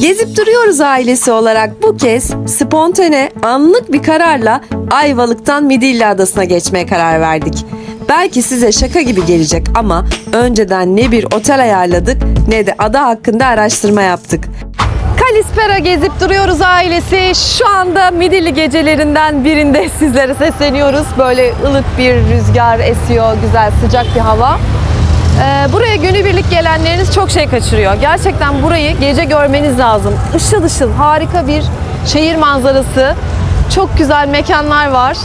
Gezip duruyoruz ailesi olarak bu kez spontane, anlık bir kararla Ayvalık'tan Midilli Adası'na geçmeye karar verdik. Belki size şaka gibi gelecek ama önceden ne bir otel ayarladık ne de ada hakkında araştırma yaptık. Kalispera gezip duruyoruz ailesi. Şu anda Midilli gecelerinden birinde sizlere sesleniyoruz. Böyle ılık bir rüzgar esiyor, güzel sıcak bir hava. Ee, buraya günübirlik gelenleriniz çok şey kaçırıyor. Gerçekten burayı gece görmeniz lazım. Işıl ışıl harika bir şehir manzarası. Çok güzel mekanlar var.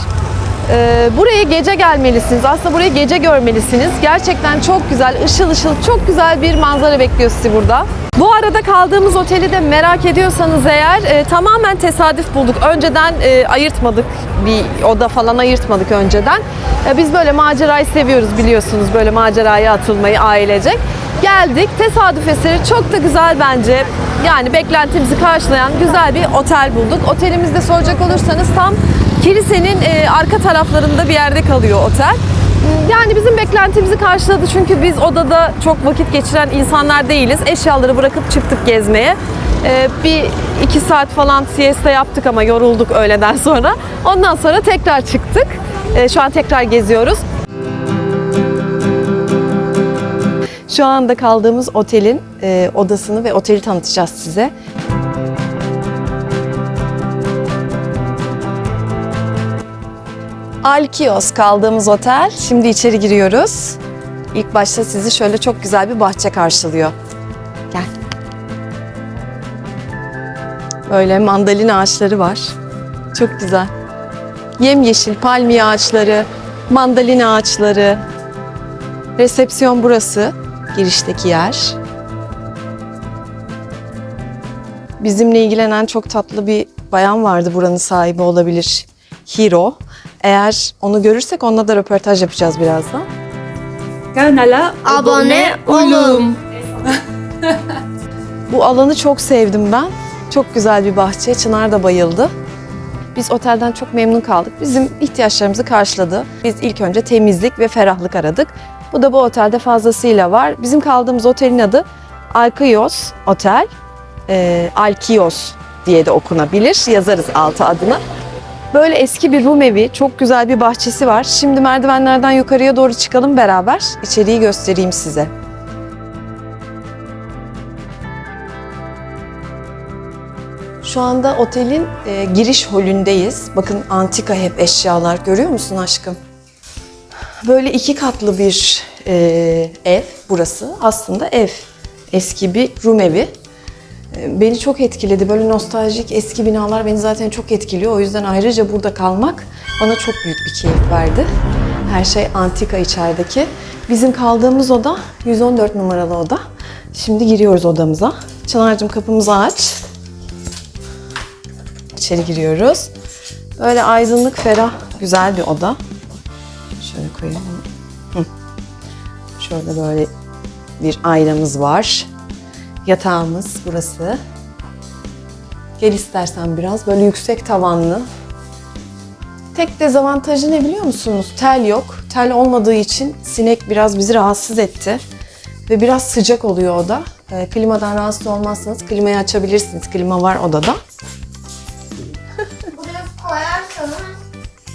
Ee, buraya gece gelmelisiniz. Aslında burayı gece görmelisiniz. Gerçekten çok güzel, ışıl ışıl, çok güzel bir manzara bekliyor sizi burada. Bu arada kaldığımız oteli de merak ediyorsanız eğer e, tamamen tesadüf bulduk. Önceden e, ayırtmadık, bir oda falan ayırtmadık önceden. E, biz böyle macerayı seviyoruz biliyorsunuz, böyle maceraya atılmayı ailecek. Geldik, tesadüf eseri çok da güzel bence. Yani beklentimizi karşılayan güzel bir otel bulduk. Otelimizde soracak olursanız tam kilisenin e, arka taraflarında bir yerde kalıyor otel. Yani bizim beklentimizi karşıladı çünkü biz odada çok vakit geçiren insanlar değiliz. Eşyaları bırakıp çıktık gezmeye. Ee, bir iki saat falan siesta yaptık ama yorulduk öğleden sonra. Ondan sonra tekrar çıktık. Ee, şu an tekrar geziyoruz. Şu anda kaldığımız otelin e, odasını ve oteli tanıtacağız size. Alkios kaldığımız otel. Şimdi içeri giriyoruz. İlk başta sizi şöyle çok güzel bir bahçe karşılıyor. Gel. Böyle mandalina ağaçları var. Çok güzel. Yemyeşil palmiye ağaçları, mandalina ağaçları. Resepsiyon burası. Girişteki yer. Bizimle ilgilenen çok tatlı bir bayan vardı buranın sahibi olabilir. Hiro. Eğer onu görürsek onunla da röportaj yapacağız birazdan. Kanala Abone olun. Bu alanı çok sevdim ben. Çok güzel bir bahçe. Çınar da bayıldı. Biz otelden çok memnun kaldık. Bizim ihtiyaçlarımızı karşıladı. Biz ilk önce temizlik ve ferahlık aradık. Bu da bu otelde fazlasıyla var. Bizim kaldığımız otelin adı Alkios Otel. Ee, Alkios diye de okunabilir. Yazarız altı adına. Böyle eski bir Rum evi, çok güzel bir bahçesi var. Şimdi merdivenlerden yukarıya doğru çıkalım beraber. İçeriği göstereyim size. Şu anda otelin e, giriş holündeyiz. Bakın antika hep eşyalar. Görüyor musun aşkım? Böyle iki katlı bir e, ev burası. Aslında ev. Eski bir Rum evi. Beni çok etkiledi. Böyle nostaljik eski binalar beni zaten çok etkiliyor. O yüzden ayrıca burada kalmak bana çok büyük bir keyif verdi. Her şey antika içerideki. Bizim kaldığımız oda 114 numaralı oda. Şimdi giriyoruz odamıza. Çınar'cığım kapımızı aç. İçeri giriyoruz. Böyle aydınlık, ferah, güzel bir oda. Şöyle koyalım. Şöyle böyle bir aynamız var. Yatağımız burası. Gel istersen biraz böyle yüksek tavanlı. Tek dezavantajı ne biliyor musunuz? Tel yok. Tel olmadığı için sinek biraz bizi rahatsız etti. Ve biraz sıcak oluyor oda. Ee, klimadan rahatsız olmazsanız klimayı açabilirsiniz. Klima var odada. Buraya koyarsanız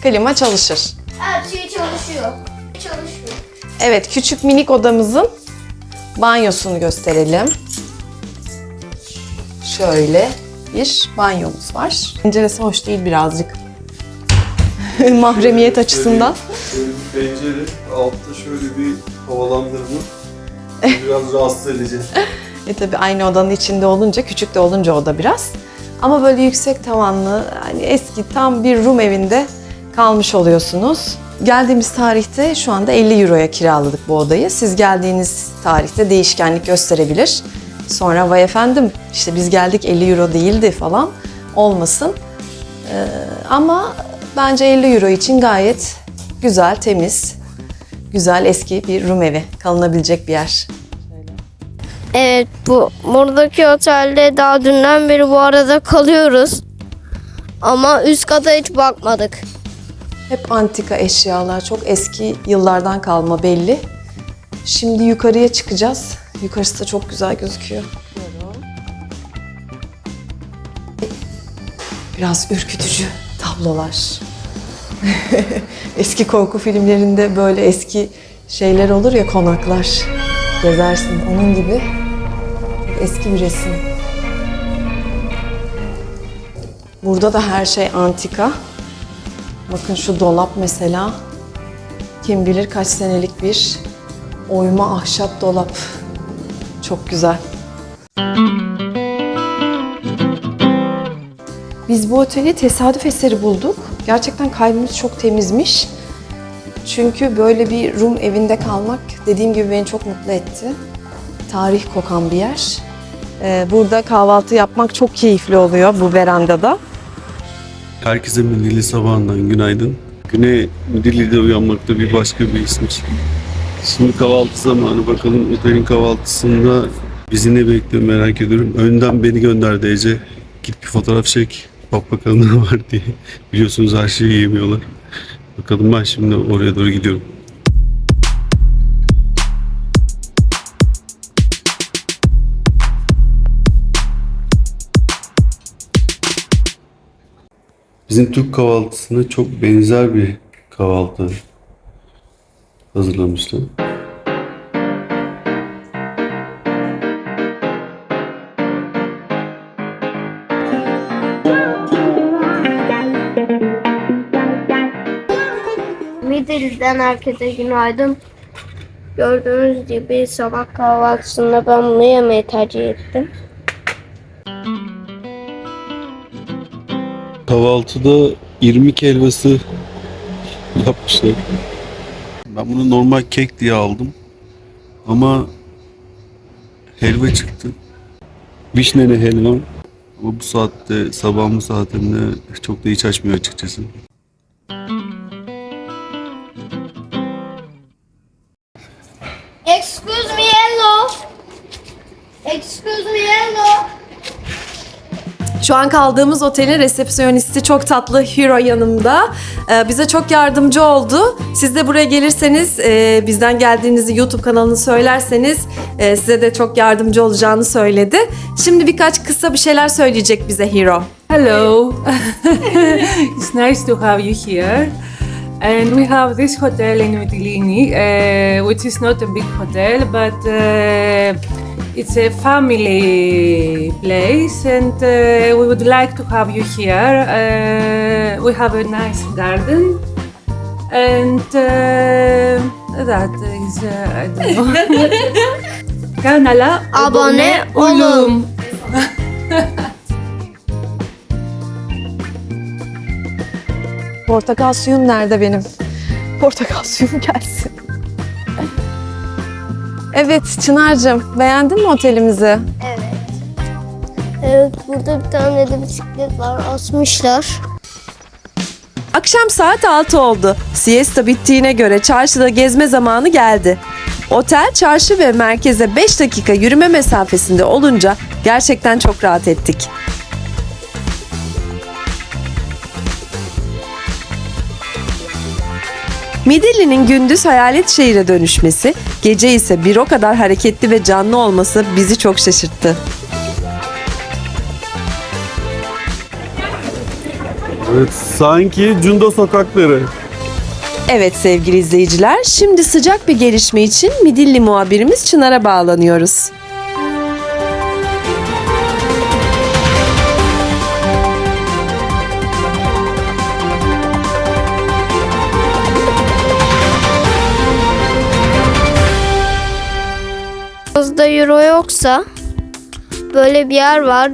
Klima çalışır. her şey çalışıyor. Çalışmıyor. Evet, küçük minik odamızın banyosunu gösterelim. Şöyle bir banyomuz var. Penceresi hoş değil birazcık. Mahremiyet açısından. Pencere, altta şöyle bir havalandırma. Biraz rahatsız edici. E tabi aynı odanın içinde olunca, küçük de olunca oda biraz. Ama böyle yüksek tavanlı, hani eski tam bir Rum evinde kalmış oluyorsunuz. Geldiğimiz tarihte şu anda 50 euroya kiraladık bu odayı. Siz geldiğiniz tarihte değişkenlik gösterebilir. Sonra vay efendim işte biz geldik 50 euro değildi falan olmasın. Ee, ama bence 50 euro için gayet güzel, temiz, güzel eski bir Rum evi. Kalınabilecek bir yer. Evet bu buradaki otelde daha dünden beri bu arada kalıyoruz. Ama üst kata hiç bakmadık. Hep antika eşyalar, çok eski yıllardan kalma belli. Şimdi yukarıya çıkacağız. Yukarısı da çok güzel gözüküyor. Biraz ürkütücü tablolar. eski korku filmlerinde böyle eski şeyler olur ya konaklar. Gezersin onun gibi eski bir resim. Burada da her şey antika. Bakın şu dolap mesela. Kim bilir kaç senelik bir oyma ahşap dolap. Çok güzel. Biz bu oteli tesadüf eseri bulduk. Gerçekten kalbimiz çok temizmiş. Çünkü böyle bir Rum evinde kalmak dediğim gibi beni çok mutlu etti. Tarih kokan bir yer. Ee, burada kahvaltı yapmak çok keyifli oluyor bu verandada. Herkese Midilli sabahından günaydın. Güne Midilli'de uyanmak da bir başka bir ismiş. Şimdi kahvaltı zamanı bakalım otelin kahvaltısında bizi ne bekliyor merak ediyorum. Önden beni gönderdi Ece. Git bir fotoğraf çek. Bak bakalım ne var diye. Biliyorsunuz her şeyi yemiyorlar. Bakalım ben şimdi oraya doğru gidiyorum. Bizim Türk kahvaltısına çok benzer bir kahvaltı hazırlamışlar. Midilli'den herkese günaydın. Gördüğünüz gibi sabah kahvaltısında ben bunu yemeyi tercih ettim. Kahvaltıda irmik helvası yapmışlar. Ben bunu normal kek diye aldım. Ama helva çıktı. Vişneli helva. Ama bu saatte, sabahın bu saatinde çok da iç açmıyor açıkçası. Excuse me hello. Excuse me hello. Şu an kaldığımız otelin resepsiyonisti çok tatlı Hiro yanımda. Ee, bize çok yardımcı oldu. Siz de buraya gelirseniz e, bizden geldiğinizi YouTube kanalını söylerseniz e, size de çok yardımcı olacağını söyledi. Şimdi birkaç kısa bir şeyler söyleyecek bize Hiro. Hello. it's nice to have you here. And we have this hotel in Mytilini, uh, which is not a big hotel, but uh, it's a family place, and uh, we would like to have you here. Uh, we have a nice garden, and uh, that is, uh, I don't know. Kanala Abone olun. Portakal suyum nerede benim? Portakal suyum gelsin. Evet Çınar'cığım beğendin mi otelimizi? Evet burada bir tane de bisiklet var asmışlar. Akşam saat 6 oldu. Siesta bittiğine göre çarşıda gezme zamanı geldi. Otel, çarşı ve merkeze 5 dakika yürüme mesafesinde olunca gerçekten çok rahat ettik. Midilli'nin gündüz hayalet şehire dönüşmesi, gece ise bir o kadar hareketli ve canlı olması bizi çok şaşırttı. Evet, sanki Cunda sokakları. Evet sevgili izleyiciler, şimdi sıcak bir gelişme için Midilli muhabirimiz Çınar'a bağlanıyoruz. Euro yoksa böyle bir yer var.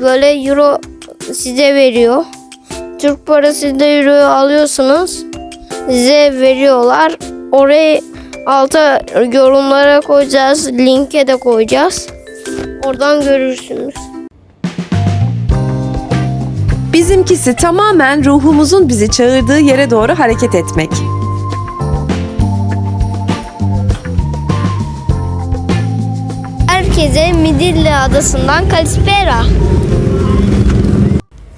Böyle euro size veriyor. Türk parası da euroyu alıyorsunuz. Size veriyorlar. Orayı alta yorumlara koyacağız. Linke de koyacağız. Oradan görürsünüz. Bizimkisi tamamen ruhumuzun bizi çağırdığı yere doğru hareket etmek. Herkese Midilli Adası'ndan Kalispera.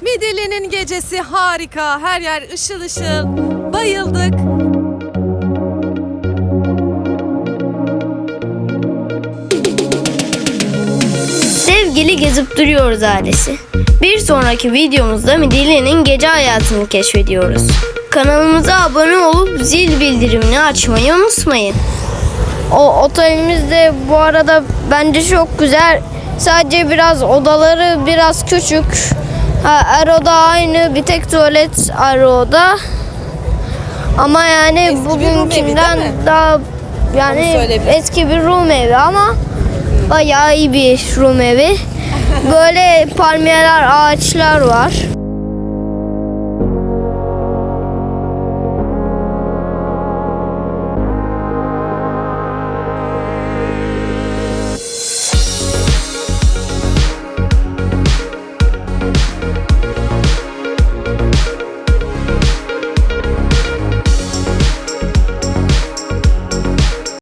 Midilli'nin gecesi harika, her yer ışıl ışıl. Bayıldık. Sevgili gezip duruyoruz ailesi. Bir sonraki videomuzda Midilli'nin gece hayatını keşfediyoruz. Kanalımıza abone olup zil bildirimini açmayı unutmayın. O otelimiz de bu arada bence çok güzel. Sadece biraz odaları biraz küçük. Her oda aynı bir tek tuvalet ayrı oda. Ama yani Eski bugünkünden daha yani eski bir Rum evi ama bayağı iyi bir Rum evi. Böyle palmiyeler, ağaçlar var.